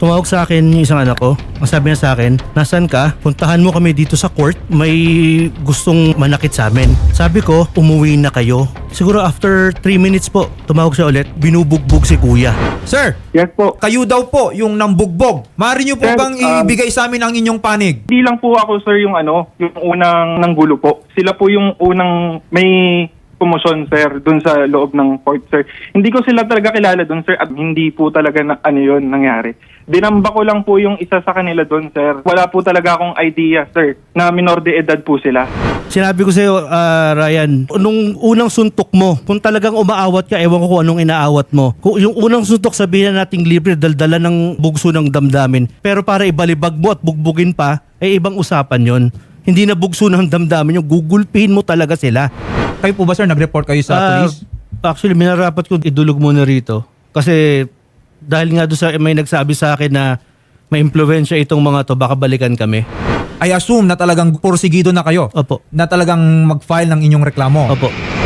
tumawag sa akin yung isang anak ko. Ang sabi niya sa akin, nasan ka? Puntahan mo kami dito sa court. May gustong manakit sa amin. Sabi ko, umuwi na kayo. Siguro after 3 minutes po, tumawag siya ulit. Binubugbog si kuya. Sir, Yes po. kayo daw po yung nambugbog. Maaari niyo po Sir, bang um, ibigay sa amin ang inyong panig? Hindi lang po ako sir yung ano, yung unang nanggulo po. Sila po yung unang may kumosyon sir dun sa loob ng court sir. Hindi ko sila talaga kilala dun sir at hindi po talaga na, ano yun nangyari. Dinamba ko lang po yung isa sa kanila dun sir. Wala po talaga akong idea sir na minor de edad po sila. Sinabi ko sa iyo, ah, Ryan, nung unang suntok mo, kung talagang umaawat ka, ewan ko kung anong inaawat mo. Kung yung unang suntok, sabihin na nating libre, daldala ng bugso ng damdamin. Pero para ibalibag mo at bugbugin pa, ay ibang usapan yon. Hindi na bugso ng damdamin yung gugulpihin mo talaga sila. Kayo po ba sir, nag-report kayo sa Ah, police? Actually, minarapat ko idulog muna rito. Kasi dahil nga doon sa may nagsabi sa akin na may impluensya itong mga to, baka balikan kami. I assume na talagang porsigido na kayo. Opo. Na talagang mag-file ng inyong reklamo. Opo.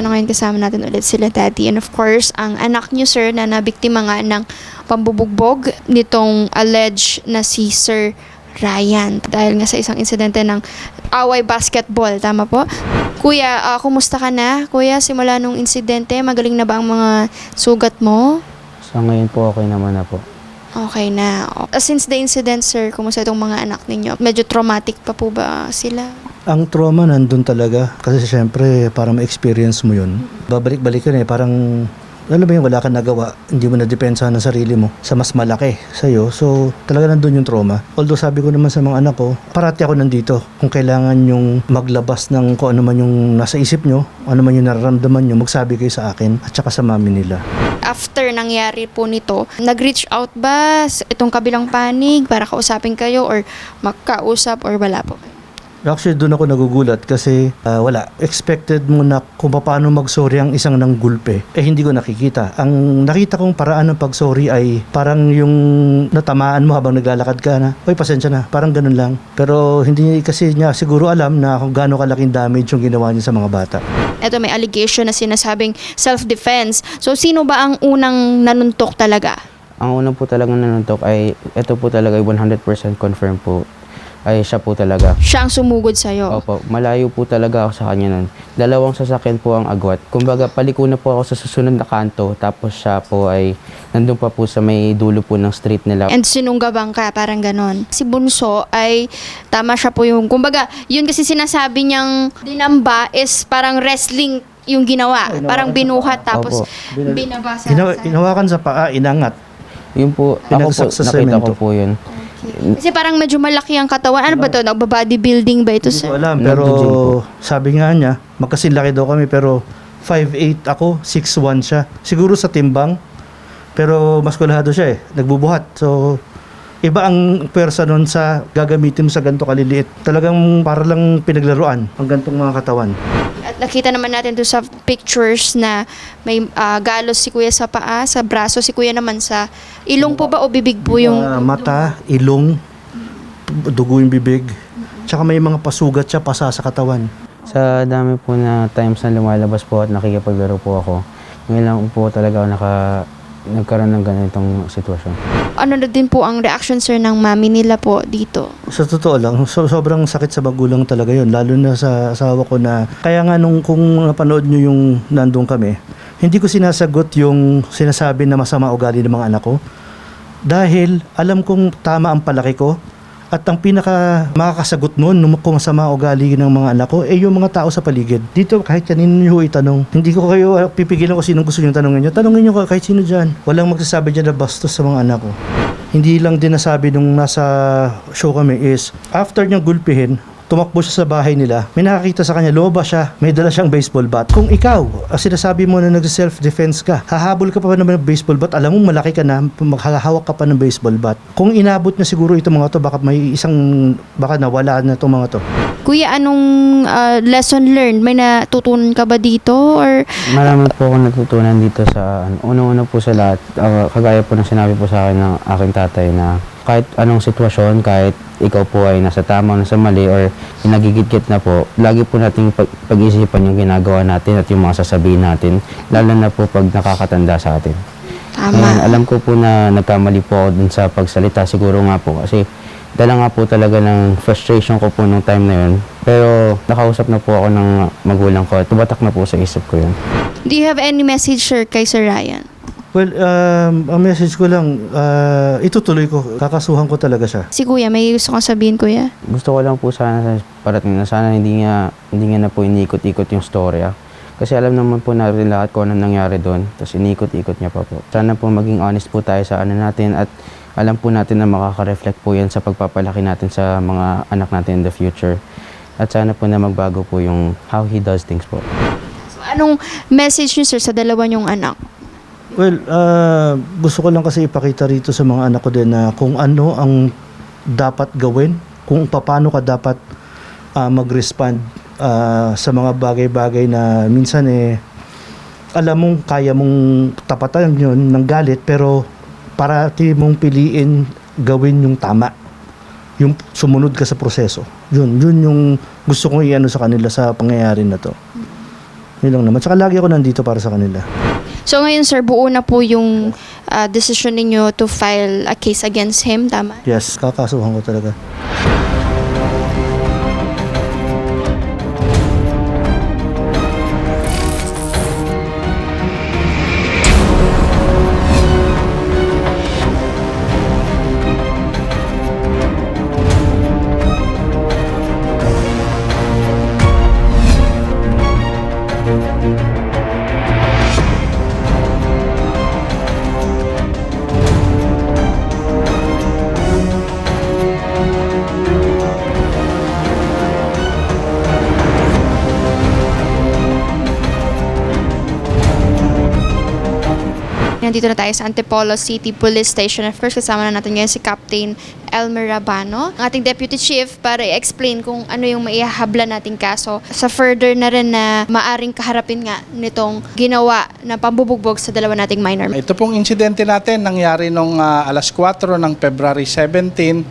Ito na ngayon kasama natin ulit sila daddy. And of course, ang anak niyo sir na nabiktima nga ng pambubugbog nitong alleged na si Sir Ryan. Dahil nga sa isang insidente ng away basketball. Tama po? Kuya, ah, kumusta ka na? Kuya, simula nung insidente, magaling na ba ang mga sugat mo? Sa ngayon po, okay naman na po. Okay na. Ah, Since the incident, sir, kumusta itong mga anak ninyo? Medyo traumatic pa po ba sila? Ang trauma nandun talaga kasi syempre para ma-experience mo yun. Babalik-balik na eh, parang alam mo yun, wala kang nagawa, hindi mo na-depensa ng sarili mo sa mas malaki sa'yo. So, talaga nandun yung trauma. Although sabi ko naman sa mga anak ko, parati ako nandito. Kung kailangan yung maglabas ng kung ano man yung nasa isip nyo, ano man yung nararamdaman nyo, magsabi kayo sa akin at saka sa mami nila. after nangyari po nito, nag-reach out ba itong kabilang panig para kausapin kayo or magkausap or wala po? Actually, doon ako nagugulat kasi ah, wala. Expected mo na kung paano mag-sorry ang isang nanggulpe. Eh, hindi ko nakikita. Ang nakita kong paraan ng pag-sorry ay parang yung natamaan mo habang naglalakad ka na, Uy, pasensya na. Parang ganun lang. Pero hindi kasi niya siguro alam na kung gaano kalaking damage yung ginawa niya sa mga bata. Ito may allegation na sinasabing self-defense. So, sino ba ang unang nanuntok talaga? Ang una po talaga nanuntok ay, ito po talaga ay 100% confirm po, ay siya po talaga. Siya ang sumugod sa'yo. Opo, malayo po talaga ako sa kanya nun. Dalawang sasakyan po ang agwat. Kumbaga, paliko na po ako sa susunod na kanto, tapos siya po ay nandun pa po sa may dulo po ng street nila. And sinunggabang ka, parang ganon. Si Bunso ay, tama siya po yung, kumbaga, yun kasi sinasabi niyang dinamba is parang wrestling yung ginawa. Parang binuhat tapos Opo. binabasa. Hina- hinawakan sa paa, inangat. Yun po, ako po, Pinagsak sa nakita semento. ko po yun. Kasi parang medyo malaki ang katawan. Ano ba to? Nagba-bodybuilding ba ito, Hindi sir? ko alam, pero po. sabi nga niya, magkasinlaki daw kami pero 5'8 ako, 6'1 siya. Siguro sa timbang, pero mas kulahado siya eh, nagbubuhat. So, iba ang pwersa nun sa gagamitin mo sa ganito kaliliit. Talagang para lang pinaglaruan ang gantong mga katawan. Nakita naman natin doon sa pictures na may ah, galos si kuya sa paa, sa braso, si kuya naman sa ilong po ba o bibig po yung... Ah, mata, ilong, dugo yung bibig, tsaka may mga pasugat siya, pasa sa katawan. Sa dami po na times na lumalabas po at nakikipaglaro po ako, ngayon lang po talaga ako naka, nagkaroon ng ganitong sitwasyon. Ano na din po ang reaction, sir, ng mami nila po dito? Sa totoo lang, so, sobrang sakit sa magulang talaga yon lalo na sa asawa ko na kaya nga nung kung napanood nyo yung nandun kami, hindi ko sinasagot yung sinasabi na masama ugali ng mga anak ko dahil alam kong tama ang palaki ko at ang pinaka makakasagot noon nung kung masama ugali ng mga anak ko eh yung mga tao sa paligid. Dito kahit kanino nyo itanong, hindi ko kayo uh, pipigilan kung sinong gusto nyo tanongin nyo. Tanongin nyo kahit sino dyan. Walang magsasabi dyan na bastos sa mga anak ko hindi lang din nasabi nung nasa show kami is after niyang gulpihin, tumakbo siya sa bahay nila, may nakakita sa kanya, lumabas siya, may dala siyang baseball bat. Kung ikaw, ah, sinasabi mo na nag-self-defense ka, hahabol ka pa naman ng baseball bat, alam mo malaki ka na, maghahawak ka pa ng baseball bat. Kung inabot na siguro itong mga to, baka may isang, baka nawala na itong mga to. Kuya, anong ah, lesson learned? May natutunan ka ba dito? Or Marami po ako natutunan dito sa, ano, una-una po sa lahat, ah, kagaya po ng sinabi po sa akin ng aking tatay na kahit anong sitwasyon, kahit ikaw po ay nasa tama, nasa mali, or nagigit na po, lagi po nating pag- pag-isipan yung ginagawa natin at yung mga sasabihin natin, lalo na po pag nakakatanda sa atin. Ngayon, Tama. alam ko po na nagkamali po ako dun sa pagsalita, siguro nga po, kasi dala nga po talaga ng frustration ko po nung time na yun. Pero nakausap na po ako ng magulang ko at tumatak na po sa isip ko yun. Do you have any message, sir, kay Sir Ryan? Well, um, ang message ko lang, ah, itutuloy ko. Kakasuhan ko talaga siya. Si Kuya, may gusto kong sabihin, Kuya? Gusto ko lang po sana sa parating na sana hindi nga, hindi nga na po iniikot-ikot yung storya. Kasi alam naman po natin lahat kung anong nangyari doon. Tapos iniikot-ikot niya pa po. Sana po maging honest po tayo sa ano natin at alam po natin na makaka-reflect po yan sa pagpapalaki natin sa mga anak natin in the future. At sana po na magbago po yung how he does things po. So, anong message niyo, sir, sa dalawa niyong anak? Well, ah, gusto ko lang kasi ipakita rito sa mga anak ko din na kung ano ang dapat gawin, kung paano ka dapat ah, mag-respond ah, sa mga bagay-bagay na minsan eh alam mong kaya mong tapatan yun ng galit pero parati mong piliin gawin yung tama yung sumunod ka sa proseso yun yun yung gusto kong iano sa kanila sa pangyayari na to yun lang naman. Tsaka lagi ako nandito para sa kanila. So ngayon, sir, buo na po yung ah, decision ninyo to file a case against him, tama? Yes, kakasuhan ko talaga. Nandito na tayo sa Antipolo City Police Station. Of course, kasama na natin ngayon si Captain Elmer Rabano, ang ating Deputy Chief, para i-explain kung ano yung maihahabla nating kaso sa further na rin na maaring kaharapin nga nitong ginawa na pambubugbog sa dalawa nating minor. Ito pong insidente natin nangyari nung ah, alas 4 ng February 17,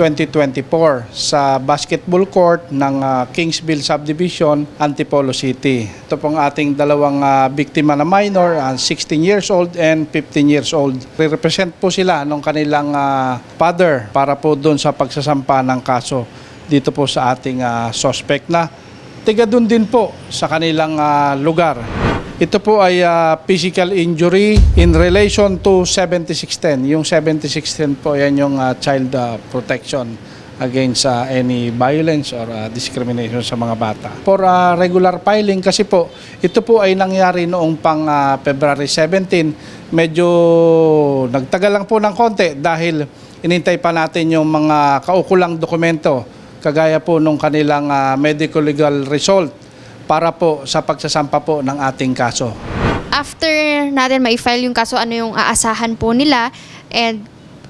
2024 sa basketball court ng ah, Kingsville Subdivision, Antipolo City. Ito pong ating dalawang ah, biktima na minor, ah, 16 years old and 15 years old. Re-represent po sila ng kanilang ah, father para po doon sa pagsasampa ng kaso dito po sa ating ah, suspect na tiga doon din po sa kanilang ah, lugar. Ito po ay ah, physical injury in relation to 7610. Yung 7610 po yan yung ah, child ah, protection against ah, any violence or ah, discrimination sa mga bata. For ah, regular filing kasi po, ito po ay nangyari noong pang ah, February 17. Medyo nagtagal lang po ng konti dahil inintay pa natin yung mga kaukulang dokumento kagaya po nung kanilang ah, medical legal result para po sa pagsasampa po ng ating kaso. After natin ma-file yung kaso, ano yung aasahan po nila and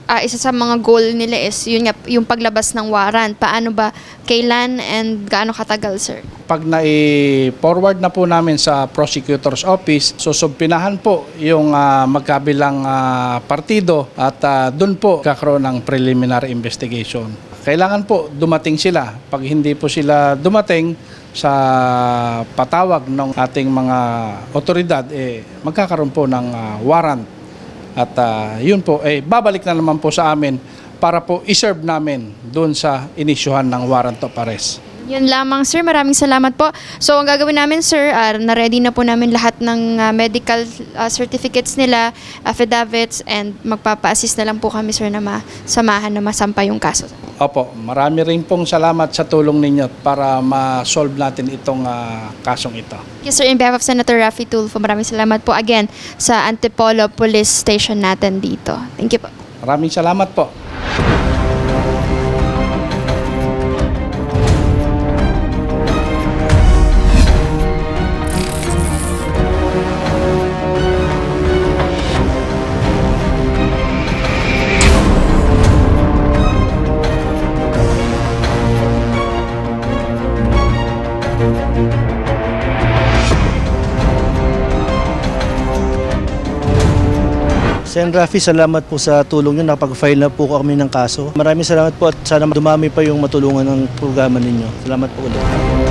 ah, isa sa mga goal nila is yun nga, yung paglabas ng warrant. Paano ba, kailan and gaano katagal, sir? Pag na-forward na po namin sa prosecutor's office, susumpinahan po yung ah, magkabilang ah, partido at ah, doon po kakaroon ng preliminary investigation. Kailangan po dumating sila. Pag hindi po sila dumating sa patawag ng ating mga otoridad, eh, magkakaroon po ng ah, warrant. At ah, yun po, eh, babalik na naman po sa amin para po iserve namin doon sa inisyuhan ng warrant of arrest. Yun lamang, sir. Maraming salamat po. So, ang gagawin namin, sir, ah, na-ready na po namin lahat ng ah, medical ah, certificates nila, affidavits, and magpapa-assist na lang po kami, sir, na masamahan na masampa yung kaso. Opo, marami rin pong salamat sa tulong ninyo para ma-solve natin itong ah, kasong ito. Yes, sir. In behalf of Senator Raffy Tulfo, maraming salamat po again sa Antipolo Police Station natin dito. Thank you po. Maraming salamat po. Sen. Rafi, salamat po sa tulong nyo. Nakapag-file na po kami ng kaso. Maraming salamat po at sana dumami pa yung matulungan ng programa ninyo. Salamat po ulit.